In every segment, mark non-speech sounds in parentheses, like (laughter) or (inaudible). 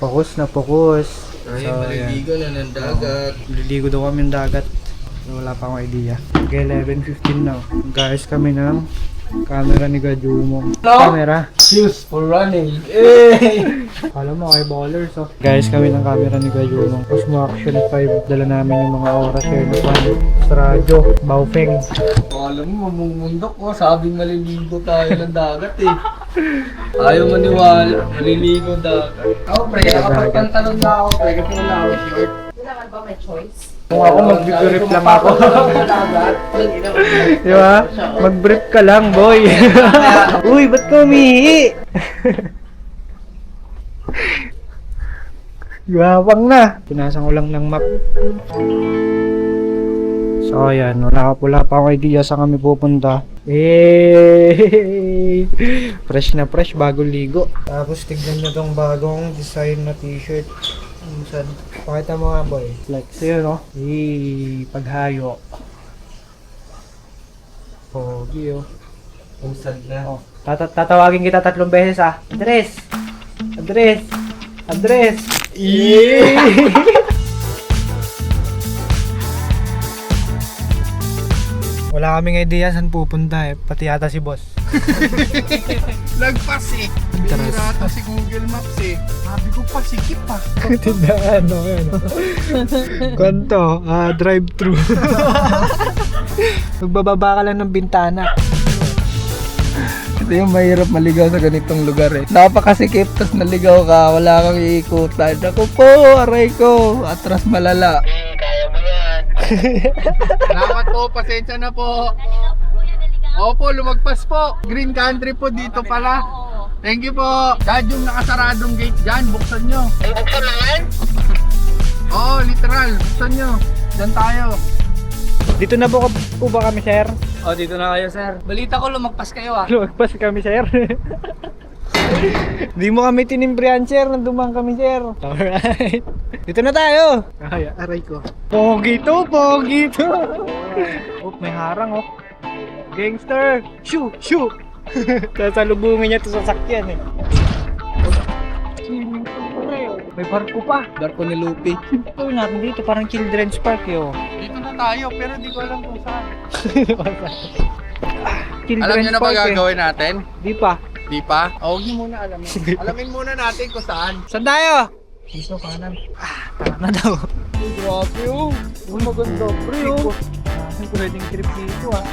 Focus na focus. Ay, So, maliligo na ng dagat. Liligo daw kami ng dagat. Wala pa akong idea. Okay, 11.15 na. Guys, kami ng camera ni Gajumo. Camera? Shoes for running. (laughs) Eh! Alam mo, kay ballers oh. Guys, kami ng camera ni Gajumo. Osmo Action 5. Dala namin yung mga oras share na pan. Sa radyo, Baufeng. Alam mo, mamumundok ko. Sabing maliligo tayo ng dagat eh. Ayaw maniwala. Maliligo dagat. Ako, pre, nakapagpantalon na ako, pre. Kasi wala ako short. Kailangan ba may choice? Kung ako, mag-grip lang ako. (laughs) Di ba? Mag-brief ka lang, boy. (laughs) Uy, ba't ka umihi? (laughs) Gawang na. Pinasan ko lang ng map. So, ayan. Wala, wala pa akong idea saan kami pupunta. Eh, fresh na fresh, bagong ligo. Tapos tignan nyo tong bagong design na t-shirt. Saan? Pakita mo nga boy. Flex yun, no? Eh, paghayo. Pogi, oh. Usad na. oh. Tata tatawagin kita tatlong beses, ah. Andres! Andres! Andres! Yeah! (laughs) Wala kaming idea saan pupunta eh. Pati yata si boss. (laughs) Lagpas eh. Tras. Binira ata si Google Maps eh. Sabi ko pa, sikip pa. Tindaan, no? Ano? (laughs) Kwanto? Ah, drive-thru. (laughs) Magbababa ka lang ng bintana. Ito yung mahirap maligaw sa ganitong lugar eh. Napakasikip, tas naligaw ka, wala kang iikutan. Ako po, aray ko, atras malala. Salamat po, pasensya na po. Opo, lumagpas po. Green country po dito pala. Thank you po. Dad, yung nakasaradong gate dyan, buksan nyo. Ay, buksan na yan? (laughs) Oo, literal. Buksan nyo. Dyan tayo. Dito na po, po ba kami, sir? Oh, dito na kayo, sir. Balita ko, lumagpas kayo ah. Lumagpas kami, sir. (laughs) Di mo kami tinimbrihan, sir. Nandumang kami, sir. Alright. Dito na tayo. Ay, aray ko. Pogi to, pogi to. oh, may harang, oh. Gangster. Shoo, shoo. (laughs) Sasalubungin niya to sa sakyan, eh. May barko pa. Barko ni Lupi. Ito natin dito, parang children's park, eh, oh. Dito na tayo, pero di ko alam kung saan. (laughs) children's Alam nyo na ba eh. gagawin natin? Di pa. Di pa? O, huwag nyo muna alamin. (laughs) Alamin muna natin kung saan. Saan tayo? Dito, kanan. Ah, tara na daw. Grabe oh. Maganda, pre, oh. Pwedeng trip dito, ah.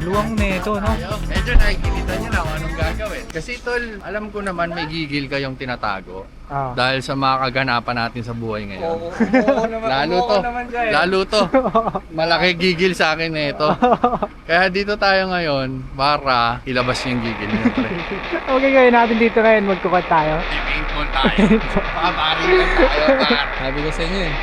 Luwang neto, no? Medyo nakikita nyo na kung anong gagawin. Kasi tol, alam ko naman may gigil kayong tinatago. Ah. Dahil sa mga kaganapan natin sa buhay ngayon. Oo, oo naman. (laughs) Lalo oo to. naman dyan. Lalo to. (laughs) Malaki gigil sa akin na ito. (laughs) Kaya dito tayo ngayon para ilabas yung gigil nyo. pre. okay, gawin natin dito ngayon. Magkukat tayo. I-paintball tayo. Paparin lang tayo. par. Sabi ko sa inyo eh.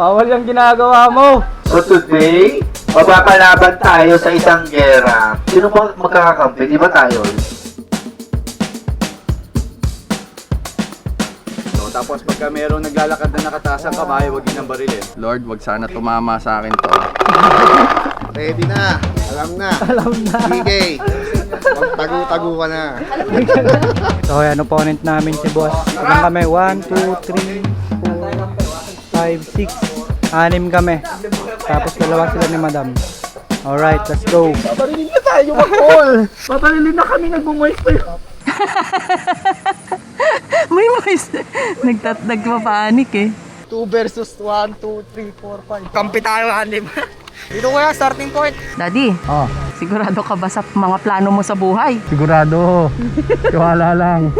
Bawal yung ginagawa mo. So today, mapapalaban tayo sa isang gera. Sino ba magkakakampi? Di ba tayo? So, tapos pagka merong naglalakad na nakataas ang kamay, huwag yun ang barilin. Lord, wag sana tumama sa akin to. (laughs) Ready na. Alam na. Alam na. Sige. Tago-tago ka na. (laughs) So, ayan, opponent namin si boss. Ilan kami? 1, 2, 3, 4, 5, 6. Anim kami. Tapos dalawa sila ni madam. Alright, let's go. Paparilin na tayo, Makol! (laughs) Paparilin na kami, nagbumoys pa yun. (laughs) May mais. Nagtat nagpapanik eh. 2 versus 1, 2, 3, 4, 5. Kampi tayo, anim. (laughs) Dito kuya, starting point. Daddy, Oh, sigurado ka ba sa mga plano mo sa buhay? sigurado. Tiwala lang.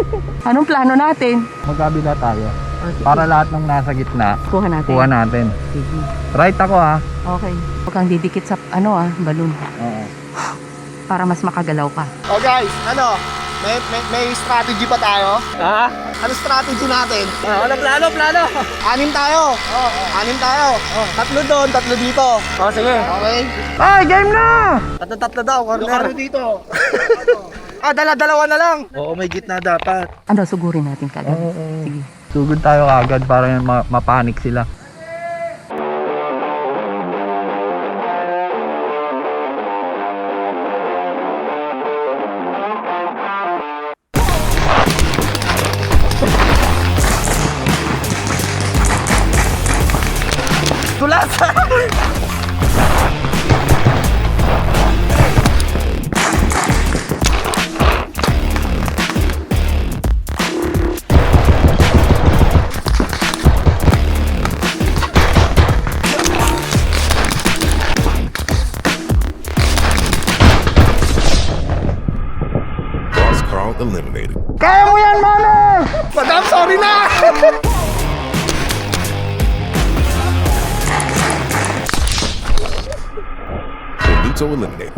Anong plano natin? Magkabila tayo. Para lahat ng nasa gitna, Kuha natin. kuha natin. Sige. Right ako ha. Okay. Huwag kang didikit sa ano ah, balloon. Oo. Para mas makagalaw ka. Oh guys, ano? May, may, may strategy pa tayo? Ha? Ano strategy natin? Ah, ano plano, plano? Anim tayo. Oh, Anim tayo. Tatlo doon, tatlo dito. Oh, sige. Okay? Ay, game na! Tatlo-tatlo daw, corner. dito. (laughs) Ah, dala-dalawa na lang. Oo, may gitna dapat. Ano, sugurin natin kagad. Sige. Sugod tayo agad para ma- mapanik sila. Tulas! Benito eliminated.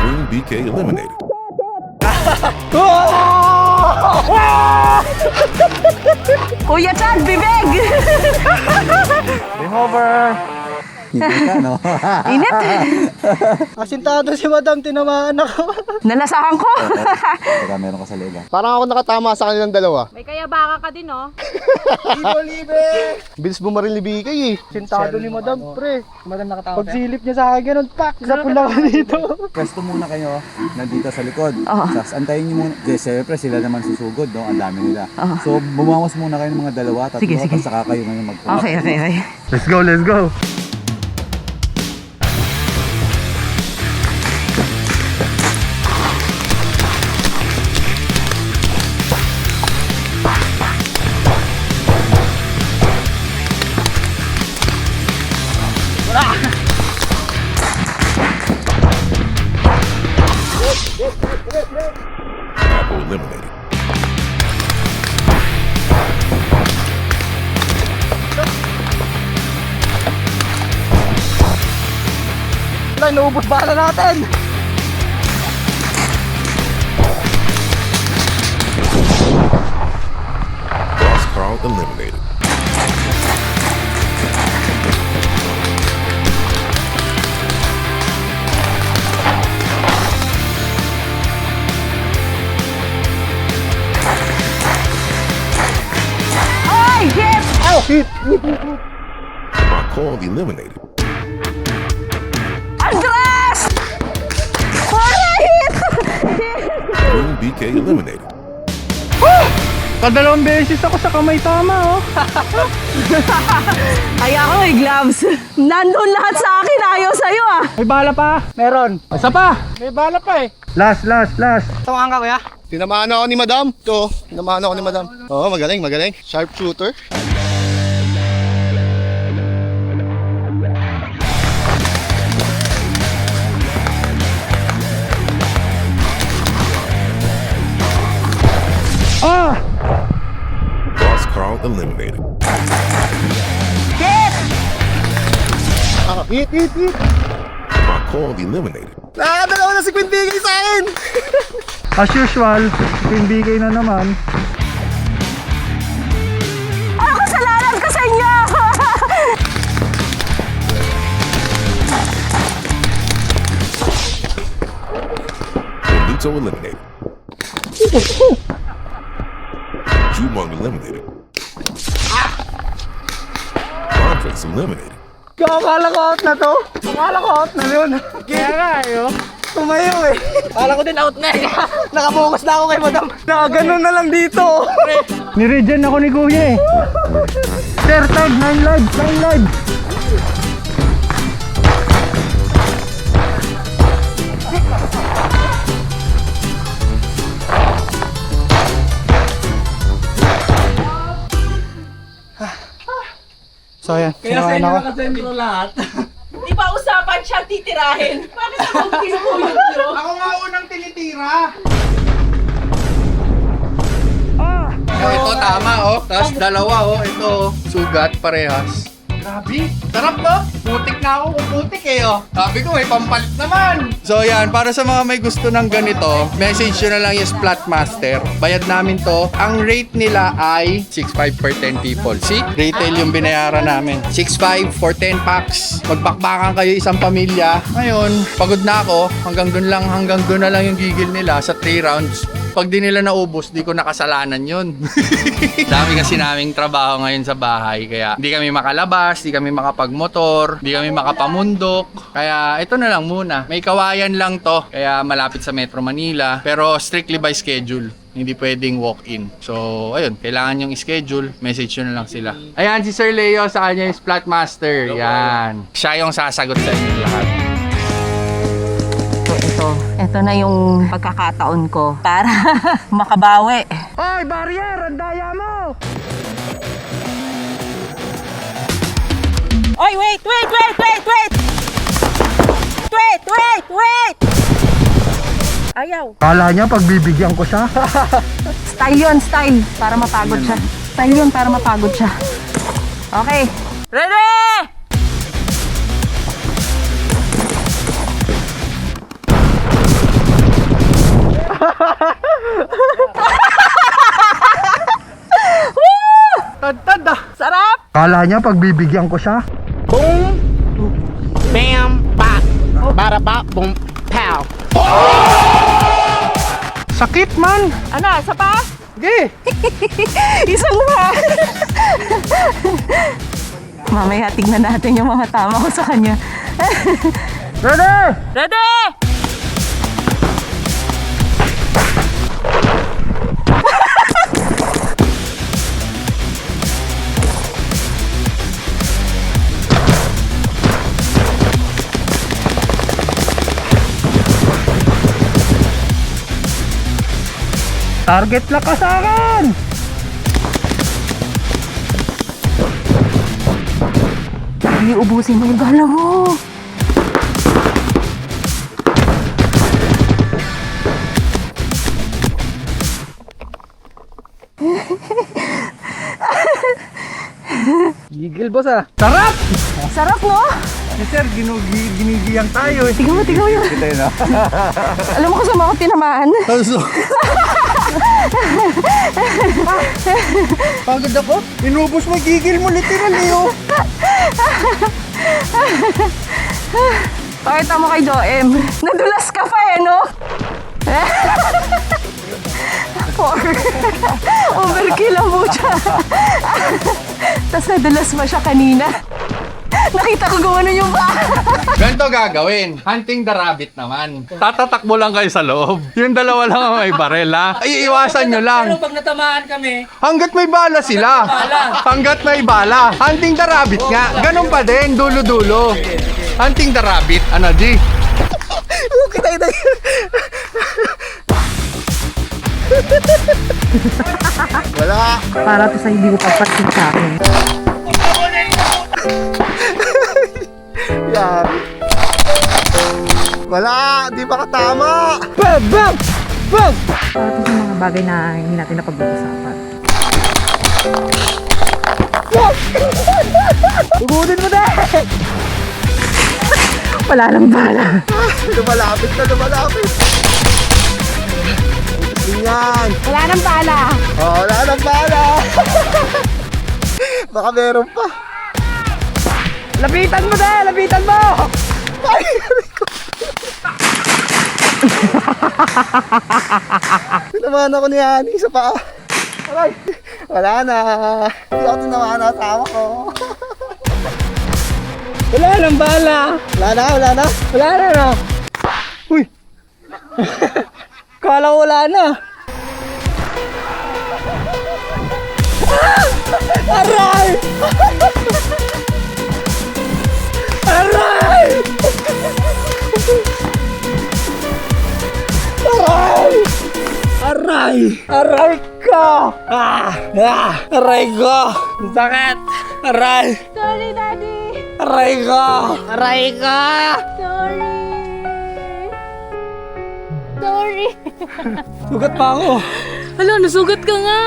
Green BK eliminated. Kuya Chad, bibig! Game over! (laughs) Init! (laughs) Asintado si madam, tinamaan ako. (laughs) Nalasahan ko! Parang ako nakatama sa kanilang dalawa. May kaya baka ka din, oh. Bilis bumaril ni BK eh. Asintado ni madam, pre. Madam nakatawa. Pag silip niya sa akin, ganun, pak! Sa pula ko dito. Pwesto muna kayo nandito sa likod. Oo. Tapos antayin nyo muna. Kasi syempre sila naman susugod, no? Ang dami nila. Oo. So bumawas muna kayo ng mga dalawa, tatlo, Sige, sige. tapos saka kayo ngayon mag Okay, okay, okay. Let's go, let's go! Wala, inuubos bala natin! Boss Carl eliminated. Ay, hit! McCall eliminated. BK eliminated. Kadalawang beses ako sa kamay tama, oh. (laughs) Ay, ako may gloves. Nandun lahat sa akin, ayaw sa'yo ah. May bala pa? Meron. Isa pa? May bala pa eh. Last, last, last. Tungan ka, kuya. Tinamaan ako ni Madam. Ito, tinamaan ako ni Madam. Oo, magaling, magaling. Sharp shooter. Boss Carl eliminated. Ah, hit, hit, hit. McCall eliminated. Nakakadalawa na si Queen BK sa akin. (laughs) As usual, pinbigay na naman. Ano kasalanan ko sa inyo? Benito eliminated. Jumong eliminated. Andres eliminated. Kakala ko out na to. Akala ko out na yun. Kaya nga, ayo. Tumayo eh. Akala ko din out na eh. (laughs) Nakapokus na ako kay madam. Nakaganon na lang dito. Niregen ako ni kuya eh. Sir, tag, 9 lives, 9 lives. So ayan, Kaya sa inyo ako. nakasentro lahat. (laughs) Di ba usapan siyang titirahin? Bakit ako tinutulog (laughs) nyo? Ako nga unang tinitira. Oh, ito tama oh. Tapos dalawa oh. Ito oh. Sugat parehas. Grabe. Sarap no? Putik na ako kung putik eh oh. Sabi ko may pampalit naman. So yan, para sa mga may gusto ng ganito, message nyo na lang yung Splatmaster. Bayad namin to. Ang rate nila ay 6.5 per 10 people. See? Retail yung binayaran namin. 6.5 for 10 packs. Magbakbakan kayo isang pamilya. Ngayon, pagod na ako. Hanggang dun lang, hanggang dun na lang yung gigil nila sa 3 rounds. Pag di nila naubos, di ko nakasalanan yun. (laughs) Dami kasi naming trabaho ngayon sa bahay. Kaya di kami makalabas, di kami makapagmotor, di kami makapamundok. Kaya ito na lang muna. May kawayan lang to. Kaya malapit sa Metro Manila. Pero strictly by schedule. Hindi pwedeng walk-in. So, ayun. Kailangan yung schedule. Message nyo na lang sila. Ayan, si Sir Leo sa kanya yung Splatmaster. Yan. Siya yung sasagot sa inyo lahat. Ito. Ito na yung pagkakataon ko para (laughs) makabawi. Oy, barrier! Ang daya mo! Oy, wait, wait, wait, wait, wait! Wait, wait, wait! Ayaw. Kala niya pagbibigyan ko siya. (laughs) Style yun, style. Para mapagod siya. Style yun, para mapagod siya. Okay. Ready! Kala niya pagbibigyan ko siya. Bam! Bak! Baraba! Boom! Pow! Sakit man! Ano, isa pa? Ge! (laughs) Isang pa. Mamaya tignan natin yung mga tama ko sa kanya. Ready! Ready! Target lang ka sa akin! Hindi ubusin mo yung bala mo. Gigil boss ah. Sarap! Sarap, no? Si sir, ginugi, ginigiyang tayo eh. Tignan mo, tignan mo yun. Kita yun, no? Alam mo kung saan ako tinamaan? (laughs) Pagod ako. Inubos mo, gigil mo literally oh. Pakita mo kay Joem. Nadulas ka pa eh, no? Four. Overkill ang mucha. Tapos nadulas mo siya kanina. Nakita ko gumano yung ba. (laughs) Ganito gagawin. Hunting the rabbit naman. Tatatakbo lang kayo sa loob. Yung dalawa lang ang may barel ha. (laughs) Ay, iwasan nyo lang. Pero pag natamaan kami, Hanggat may bala sila. Hanggat may bala. Hunting the rabbit nga. Ganun pa din. Dulo-dulo. Hunting the rabbit. Ano, G? Wala. Para to sa hindi ko papatik sa akin. Yan. Wala. Di ba katama? Bam! Bam! Bam! Para sa mga bagay na hindi natin napag-uusapan. Tugudin mo na! Wala lang bala. Lumalapit na lumalapit. Yan. Wala nang bala. Oh, wala nang bala. (laughs) Baka meron pa. Lapitan mo na! Lapitan mo! Tinamaan ako ni Ani sa paa. Aray. Wala na. Hindi ako tinamaan na tama ko. Wala nang bala! Wala na, wala na. Wala na na! Uy! Kala ko wala na! Aray! Aray! Aray! Aray! Aray ko! Ah! Ah! Aray ko! Sakit! Aray! Sorry, Daddy. Aray ka! Aray ka! Sorry. Sorry. Sugat pa ako. Hala, nasugat ka nga.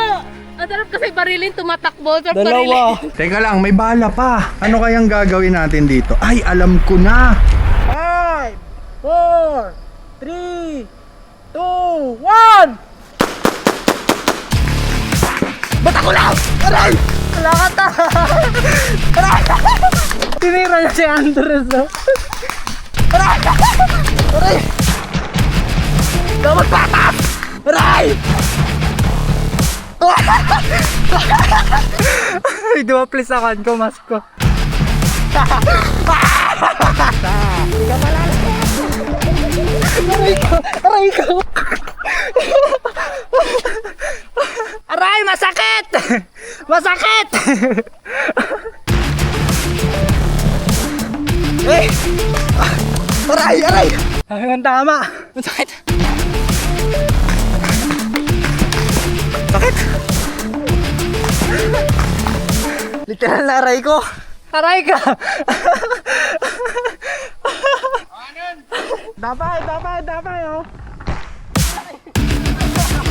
Ang sarap kasi barilin, tumatakbo. Sarap Dalawa. Teka lang, may bala pa. Ano kayang gagawin natin dito? Ay, alam ko na. 5, 4, 3, 2, 1! Ba't ako lang? Aray! Wala ka ta! Aray! (laughs) Tinira niya si Andres, no? Aray! Aray! Dapat patas! Aray! Ay, duwaplis ako ko, mas ko. Aray ko! Aray ko! Aray, masakit! Masakit! Eh! Aray, aray! Ang tama! Masakit! Sakit! Literal na aray ko! Aray ka! Dabay, dabay, dabay, oh.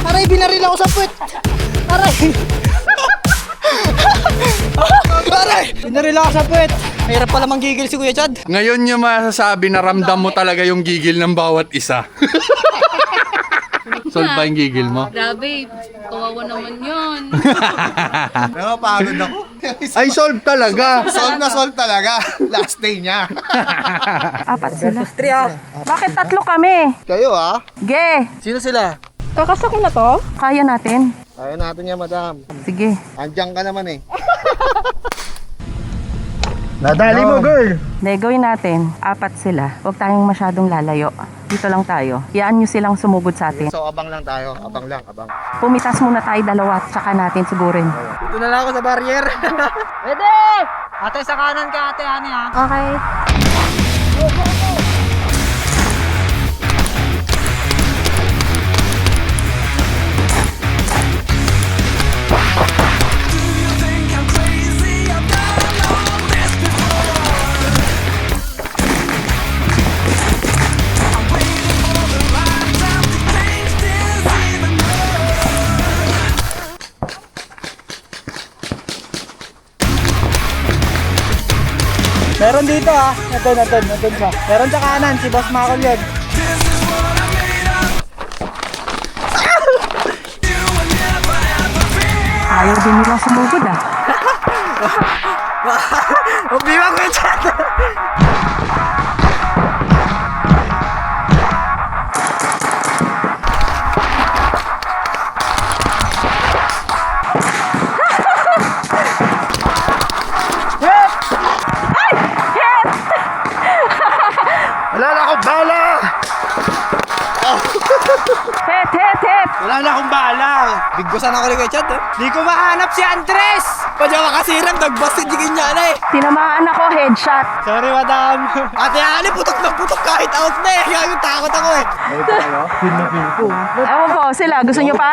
Aray, binaril ako sa puwet. Aray. Aray, binaril ako sa puwet. Mahirap pala manggigil si Kuya Chad. Ngayon yung masasabi na ramdam mo talaga yung gigil ng bawat isa. (laughs) Solve ba yung gigil mo? Grabe, kawawa naman yun. (laughs) Napapagod ako. Ay, solve talaga. solve na solve talaga. (laughs) Last day niya. (laughs) Apat sila. Bakit tatlo kami? Kayo ah. Ge, Sino sila? kakasa ko na to? Kaya natin. Kaya natin yan, madam. Sige. Andiyan ka naman eh. Nadali mo, girl. Hindi, gawin natin. Apat sila. Huwag tayong masyadong lalayo. Dito lang tayo. Iyaan nyo silang sumugod sa atin. So, abang lang tayo. Abang lang, abang. Pumitas muna tayo dalawa, tsaka natin sigurin. Dito na lang ako sa barrier. (laughs) Pwede! Ate, sa kanan ka, ate, ani, ha? Okay. Meron dito, ha? Ito, ito, ito, ito. Meron sa kanan, si Boss Makol yun. Ayaw din nila sumugod ah. Huwag biwag mo Wala na akong bala! Het, het, het! Wala na akong bala! Biggusan ako ni Kuya Chad, eh. Di ko mahanap si Andres! Padya makasirang, nagbasted yung niya na eh. Tinamaan ako, headshot. Sorry, madam. Ate Ali, putok na putok kahit out na eh. Kaya yung takot ako eh. Ewan po, sila. Gusto nyo pa?